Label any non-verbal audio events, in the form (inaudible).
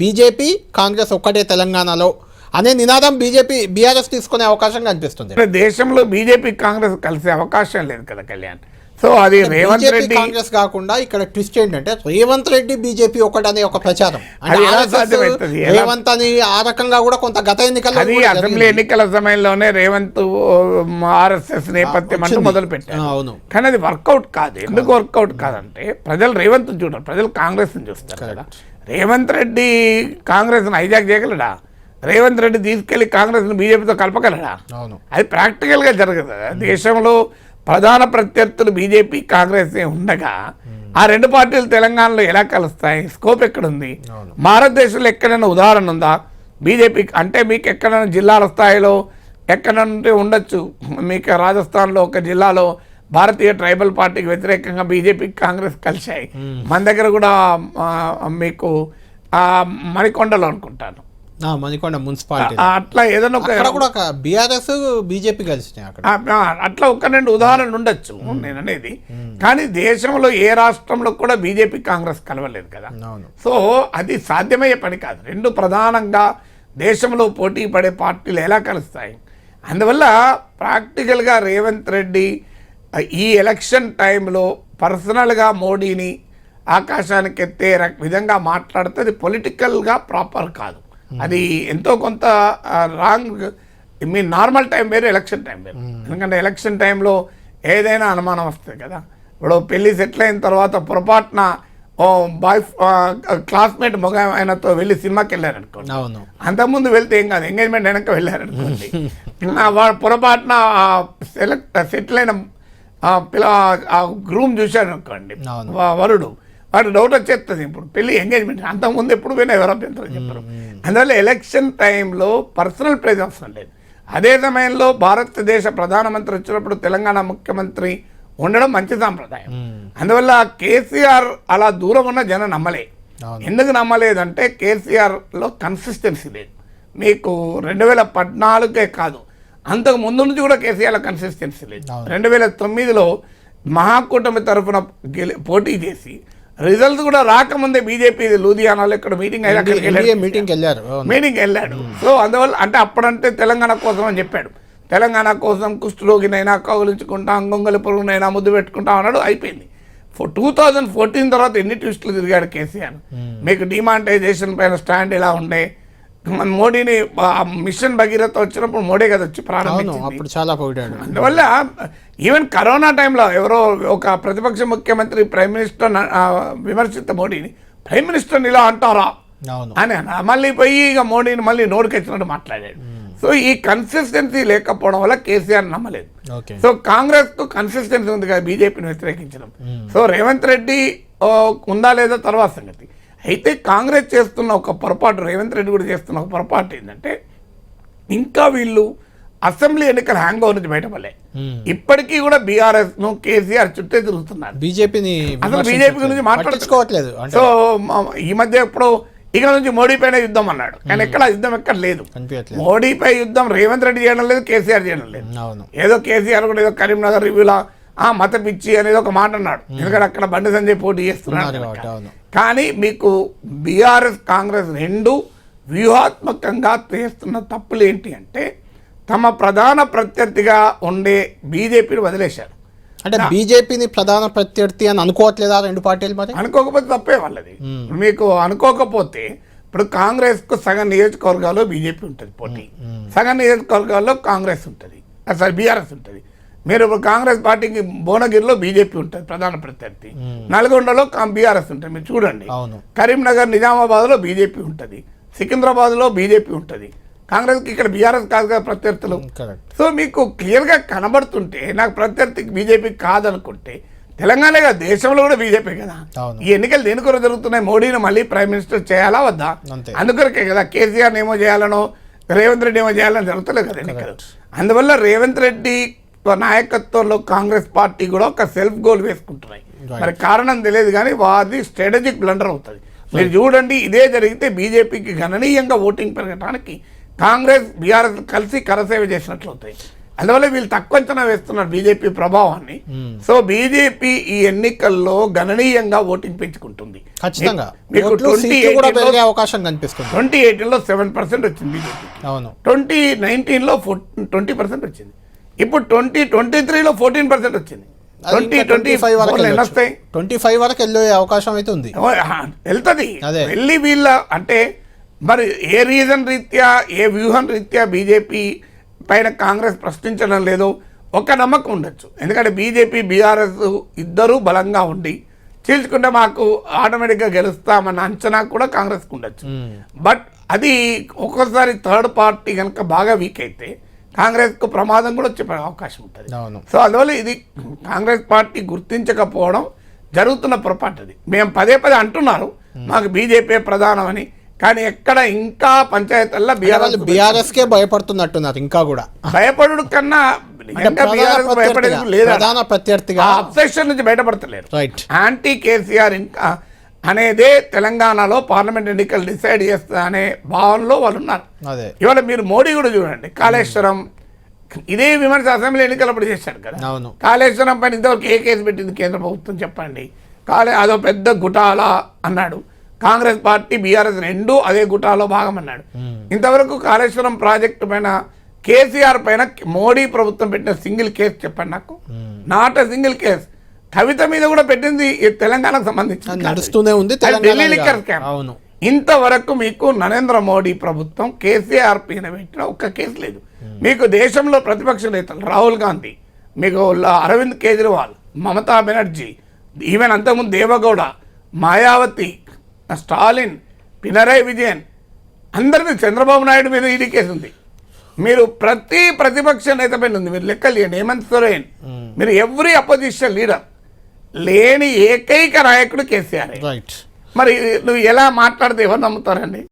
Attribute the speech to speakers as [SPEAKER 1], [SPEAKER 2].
[SPEAKER 1] BJP Congress ఒక్కటే తెలంగాణలో అనే నినాదం బీజేపీ బీఆర్ఎస్ తీసుకునే అవకాశం కనిపిస్తుంది.
[SPEAKER 2] దేశంలో బీజేపీ కాంగ్రెస్ కలిసే అవకాశం లేదు కదా కళ్యాణ్. సో అది రేవంత్ రెడ్డి
[SPEAKER 1] కాంగ్రెస్ కాకుండా ఇక్కడ ట్విస్ట్ ఏంటంటే రేవంత్ రెడ్డి బీజేపీ ఒకటనే ఒక ప్రచారం. రేవంత్ అని ఆ రకంగా కూడా కొంత గత కూడా
[SPEAKER 2] అసెంబ్లీ. ఎన్నికల సమయంలోనే రేవంత్ ఆర్ఎస్ఎస్ నేపథ్యం అంటూ. మొదలు పెట్టారు
[SPEAKER 1] అవును.
[SPEAKER 2] కానీ అది వర్కౌట్ కాదు. ఎందుకు వర్కౌట్ కాదంటే ప్రజలు రేవంత్ చూడరు ప్రజలు కాంగ్రెస్ చూస్తారు కదా. రేవంత్ రెడ్డి కాంగ్రెస్ హైజాక్ చేయగలడా? రేవంత్ రెడ్డి తీసుకెళ్ళి కాంగ్రెస్ బీజేపీతో కలపగలడా? అది ప్రాక్టికల్గా జరగదు. దేశంలో ప్రధాన ప్రత్యర్థులు బీజేపీ కాంగ్రెస్ ఉండగా ఆ రెండు పార్టీలు తెలంగాణలో ఎలా కలుస్తాయి? స్కోప్ ఎక్కడుంది. భారతదేశంలో ఎక్కడైనా ఉదాహరణ ఉందా? బీజేపీ అంటే మీకు ఎక్కడైనా జిల్లాల స్థాయిలో ఎక్కడంటే ఉండొచ్చు. మీకు రాజస్థాన్లో ఒక జిల్లాలో భారతీయ ట్రైబల్ పార్టీకి వ్యతిరేకంగా బీజేపీ కాంగ్రెస్ కలిశాయి. మన దగ్గర కూడా మీకు మణికొండలో అనుకుంటాను.
[SPEAKER 1] ఆ, మణికొండ మున్సిపాలిటీ.
[SPEAKER 2] అట్లా ఏదైనా ఒక
[SPEAKER 1] కూడా ఒక బీఆర్ఎస్ బీజేపీ కలిసినాయి అక్కడ.
[SPEAKER 2] అట్లా ఒక రెండు ఉదాహరణలు ఉండొచ్చు నేను అనేది. కానీ దేశంలో ఏ రాష్ట్రంలో కూడా బీజేపీ కాంగ్రెస్ కలవలేదు కదా. సో అది సాధ్యమయ్యే పని కాదు. రెండు ప్రధానంగా దేశంలో పోటీ పడే పార్టీలు ఎలా కలుస్తాయి? అందువల్ల ప్రాక్టికల్గా రేవంత్ రెడ్డి ఈ ఎలక్షన్ టైంలో పర్సనల్గా మోడీని ఆకాశానికి ఎత్తే విధంగా మాట్లాడితే అది పొలిటికల్గా ప్రాపర్ కాదు. అది ఎంతో కొంత రాంగ్ మీ నార్మల్ టైం వేరు ఎలక్షన్ టైం వేరు. ఎందుకంటే ఎలక్షన్ టైంలో ఏదైనా అనుమానం వస్తుంది కదా ఇప్పుడు పెళ్ళి సెటిల్ అయిన తర్వాత పొరపాటున ఓ బాయ్ క్లాస్మేట్ మగ ఆయనతో వెళ్ళి సినిమాకి వెళ్ళారనుకోండి.
[SPEAKER 1] అవును.
[SPEAKER 2] అంతకుముందు వెళ్తే ఏం కాదు ఎంగేజ్మెంట్ వెనక వెళ్ళారనుకోండి. (laughs) పొరపాటున సెలెక్ట్ సెటిల్ అయిన పిల్ల ఆ గ్రూమ్ చూశాడు అనుకోండి. వరుడు. వాడు డౌట్ వచ్చేస్తుంది ఇప్పుడు పెళ్ళి ఎంగేజ్మెంట్ అంతకుముందు ఎప్పుడు పోయినా ఎవరు అభ్యంతరం చెప్పరు. అందువల్ల ఎలక్షన్ టైంలో పర్సనల్ ప్రైజ్ అవసరం లేదు. అదే సమయంలో భారతదేశ ప్రధానమంత్రి వచ్చినప్పుడు తెలంగాణ ముఖ్యమంత్రి ఉండడం మంచి సాంప్రదాయం. అందువల్ల కేసీఆర్ అలా దూరం ఉన్న జనం నమ్మలే. ఎందుకు నమ్మలేదంటే కేసీఆర్లో కన్సిస్టెన్సీ లేదు. మీకు రెండు వేల పద్నాలుగే కాదు. అంతకు ముందు నుంచి కూడా కేసీఆర్లో కన్సిస్టెన్సీ లేదు. రెండు వేల తొమ్మిదిలో మహాకూటమి తరఫున పోటీ చేసి రిజల్ట్స్ కూడా రాకముందే బీజేపీ లూధియానాలో ఇక్కడ మీటింగ్.
[SPEAKER 1] మీటింగ్కి వెళ్ళారు.
[SPEAKER 2] మీటింగ్కి వెళ్ళాడు. సో అందువల్ల అంటే అప్పుడంటే తెలంగాణ కోసం అని చెప్పాడు. తెలంగాణ కోసం కుష్ఠరోగినైనా కౌలించుకుంటాం గొంగలి పురుగునైనా ముద్దు పెట్టుకుంటాం అన్నాడు అయిపోయింది. టూ థౌజండ్ ఫోర్టీన్ తర్వాత ఎన్ని ట్విస్టులు తిరిగాడు కేసీఆర్. మీకు డిమానిటైజేషన్ పైన స్టాండ్ ఎలా ఉండే? మోడీని మిషన్ భగీరథ వచ్చినప్పుడు మోడీ కదా వచ్చి ప్రారంభించింది.
[SPEAKER 1] అప్పుడు చాలా పొగిడాడు.
[SPEAKER 2] అందువల్ల ఈవెన్ కరోనా టైంలో ఎవరో ఒక ప్రతిపక్ష ముఖ్యమంత్రి ప్రైమ్ మినిస్టర్ విమర్శిత మోడీని ప్రైమ్ మినిస్టర్ని ఇలా అంటారా? అని మళ్ళీ పోయి ఇక మోడీని మళ్ళీ నోటికెచ్చినట్టు మాట్లాడాడు. సో ఈ కన్సిస్టెన్సీ లేకపోవడం వల్ల కేసీఆర్ నమ్మలేదు. సో కాంగ్రెస్కు కన్సిస్టెన్సీ ఉంది కదా బీజేపీని వ్యతిరేకించడం. సో రేవంత్ రెడ్డి ఉందా లేదా తర్వాత సంగతి. అయితే కాంగ్రెస్ చేస్తున్న ఒక పొరపాటు రేవంత్ రెడ్డి కూడా చేస్తున్న ఒక పొరపాటు ఏంటంటే ఇంకా వీళ్ళు అసెంబ్లీ ఎన్నికల హ్యాంగ్ ఓవర్ నుంచి బయటపడలే. ఇప్పటికీ కూడా బీఆర్ఎస్ను కేసీఆర్ చుట్టే తిరుగుతున్నారు.
[SPEAKER 1] బీజేపీని
[SPEAKER 2] అసలు బీజేపీ గురించి మాట్లాడుకోవట్లేదు సో ఈ మధ్య ఎప్పుడో ఇక నుంచి మోడీ పైన యుద్ధం అన్నాడు. కానీ ఎక్కడ యుద్ధం ఎక్కడ లేదు. మోడీపై యుద్ధం రేవంత్ రెడ్డి చేయడం లేదు కేసీఆర్ చేయడం లేదు. ఏదో కేసీఆర్ కూడా ఏదో కరీంనగర్ రివ్యూలో ఆ మత పిచ్చి అనేది ఒక మాట అన్నాడు. ఎందుకంటే అక్కడ బండి సంజయ్ పోటీ చేస్తున్నాడు. కానీ మీకు బీఆర్ఎస్ కాంగ్రెస్ రెండు వ్యూహాత్మకంగా చేస్తున్న తప్పులు ఏంటి అంటే తమ ప్రధాన ప్రత్యర్థిగా ఉండే బీజేపీని వదిలేశారు.
[SPEAKER 1] అంటే బీజేపీని ప్రధాన ప్రత్యర్థి అని అనుకోవట్లేదా రెండు పార్టీలు మరి
[SPEAKER 2] అనుకోకపోతే తప్పే వాళ్ళది. మీకు అనుకోకపోతే ఇప్పుడు కాంగ్రెస్కు సగం నియోజకవర్గాల్లో బీజేపీ ఉంటుంది పోటీ. సగం నియోజకవర్గాల్లో కాంగ్రెస్ ఉంటుంది. సారీ బీఆర్ఎస్ ఉంటుంది. మీరు ఇప్పుడు కాంగ్రెస్ పార్టీకి భువనగిరిలో బీజేపీ ఉంటుంది ప్రధాన ప్రత్యర్థి. నల్గొండలో బీఆర్ఎస్ ఉంటుంది మీరు చూడండి. కరీంనగర్ నిజామాబాద్లో బీజేపీ ఉంటుంది. సికింద్రాబాద్లో బీజేపీ ఉంటుంది. కాంగ్రెస్కి ఇక్కడ బీఆర్ఎస్ కాదు కదా ప్రత్యర్థులు? సో మీకు క్లియర్గా కనబడుతుంటే నాకు ప్రత్యర్థికి బీజేపీ కాదనుకుంటే తెలంగాణ కాదు, దేశంలో కూడా బీజేపీ కదా. ఈ ఎన్నికలు దేని కొరకు జరుగుతున్నాయి? మోడీని మళ్ళీ ప్రైమ్ మినిస్టర్ చేయాలా వద్దా. అందుకొరకే కదా కేసీఆర్ ఏమో చేయాలనో రేవంత్ రెడ్డి ఏమో చేయాలని జరుగుతలేదు కదా ఎన్నికలు. అందువల్ల రేవంత్ రెడ్డి నాయకత్వంలో కాంగ్రెస్ పార్టీ కూడా ఒక సెల్ఫ్ గోల్ వేసుకుంటున్నాయి. మరి కారణం తెలియదు కానీ వాది స్ట్రాటజిక్ బ్లండర్ అవుతుంది. మీరు చూడండి ఇదే జరిగితే బీజేపీకి గణనీయంగా ఓటింగ్ పెరగడానికి కాంగ్రెస్ బీఆర్ఎస్ కలిసి కరసేవ చేసినట్లు అవుతాయి అందువల్ల వీళ్ళు తక్కువ అంచనా వేస్తున్నారు బీజేపీ ప్రభావాన్ని. సో బీజేపీ ఈ ఎన్నికల్లో గణనీయంగా ఓటింగ్ పెంచుకుంటుంది. మీకు ట్వంటీ
[SPEAKER 1] సీట్లు కూడా పెరిగే అవకాశం కనిపిస్తుంది.
[SPEAKER 2] ట్వంటీ ఎయిటీన్లో సెవెన్ పర్సెంట్ వచ్చింది బీజేపీ. ట్వంటీ నైన్టీన్లో ఫోర్ ట్వంటీ పర్సెంట్ వచ్చింది. ఇప్పుడు ట్వంటీ ట్వంటీ త్రీలో ఫోర్టీన్ పర్సెంట్ వచ్చింది ట్వంటీ ట్వంటీ
[SPEAKER 1] ఫైవ్ వరకు
[SPEAKER 2] వస్తాయి
[SPEAKER 1] ట్వంటీ ఫైవ్ వరకు వెళ్ళే అవకాశం అయితే ఉంది.
[SPEAKER 2] వెళ్తుంది.
[SPEAKER 1] అదే.
[SPEAKER 2] వెళ్ళి వీళ్ళ అంటే మరి ఏ రీజన్ రీత్యా ఏ వ్యూహం రీత్యా బీజేపీ పైన కాంగ్రెస్ ప్రశ్నించడం లేదో? ఒక నమ్మకం ఉండొచ్చు. ఎందుకంటే బీజేపీ బీఆర్ఎస్ ఇద్దరూ బలంగా ఉండి చీల్చుకుంటే మాకు ఆటోమేటిక్గా గెలుస్తామన్న అంచనా కూడా కాంగ్రెస్కి ఉండొచ్చు. బట్ అది ఒక్కోసారి థర్డ్ పార్టీ కనుక బాగా వీక్ అయితే కాంగ్రెస్కు ప్రమాదం కూడా వచ్చే అవకాశం ఉంటుంది. సో అందువల్ల ఇది కాంగ్రెస్ పార్టీ గుర్తించకపోవడం జరుగుతున్న పొరపాటు అది. మేము పదే పదే అంటున్నారు మాకు బీజేపీ ప్రధానమని కానీ ఎక్కడ ఇంకా పంచాయతీల్లో బీఆర్ఎస్
[SPEAKER 1] బీఆర్ఎస్ కే భయపడుతున్నట్టున్నారు ఇంకా కూడా.
[SPEAKER 2] భయపడు కన్నా భయపడేది
[SPEAKER 1] ప్రత్యర్థిగా-
[SPEAKER 2] లేదా
[SPEAKER 1] ప్రధాన ప్రత్యర్థిగా.
[SPEAKER 2] అబ్సెషన్ నుంచి బయటపడతలేరు.
[SPEAKER 1] రైట్
[SPEAKER 2] యాంటీ కేసీఆర్ ఇంకా అనేదే తెలంగాణలో పార్లమెంట్ ఎన్నికలు డిసైడ్ చేస్తా అనే భావనలో వాళ్ళు ఉన్నారు ఇవాళ మీరు మోడీ కూడా చూడండి కాళేశ్వరం ఇదే విమర్శ అసెంబ్లీ ఎన్నికలప్పుడు చేశాడు కదా. కాళేశ్వరం పైన ఇంతవరకు ఏ కేసు పెట్టింది కేంద్ర ప్రభుత్వం చెప్పండి. కాళే అదో పెద్ద గుటాల అన్నాడు. కాంగ్రెస్ పార్టీ బీఆర్ఎస్ రెండు అదే గుటాలో భాగం అన్నాడు ఇంతవరకు కాళేశ్వరం ప్రాజెక్టు పైన కేసీఆర్ పైన మోడీ ప్రభుత్వం పెట్టిన సింగిల్ కేసు చెప్పండి నాకు. Not single case. కవిత మీద కూడా పెట్టింది తెలంగాణకు సంబంధించి
[SPEAKER 1] నడుస్తూనే ఉంది
[SPEAKER 2] అది
[SPEAKER 1] తెలంగాణ
[SPEAKER 2] ఢిల్లీ లిక్కర్ స్కామ్.
[SPEAKER 1] అవును.
[SPEAKER 2] ఇంతవరకు మీకు నరేంద్ర మోడీ ప్రభుత్వం కేసీఆర్ పైన పెట్టిన ఒక్క కేసు లేదు. మీకు దేశంలో ప్రతిపక్ష నేతలు రాహుల్ గాంధీ మీకు అరవింద్ కేజ్రీవాల్ మమతా బెనర్జీ ఈవెన్ అంతకుముందు దేవగౌడ మాయావతి స్టాలిన్ పినరయ్ విజయన్ అందరిది చంద్రబాబు నాయుడు మీద ఈడీ కేసు ఉంది. మీరు ప్రతి ప్రతిపక్ష నేత పైన ఉంది. మీరు లెక్కలు చేయండి హేమంత్ సోరెన్. మీరు ఎవ్రీ అపోజిషన్ లీడర్. లేని ఏకైక నాయకుడు కేసీఆర్.
[SPEAKER 1] రైట్
[SPEAKER 2] మరి నువ్వు ఎలా మాట్లాడితే ఎవరు నమ్ముతారండి?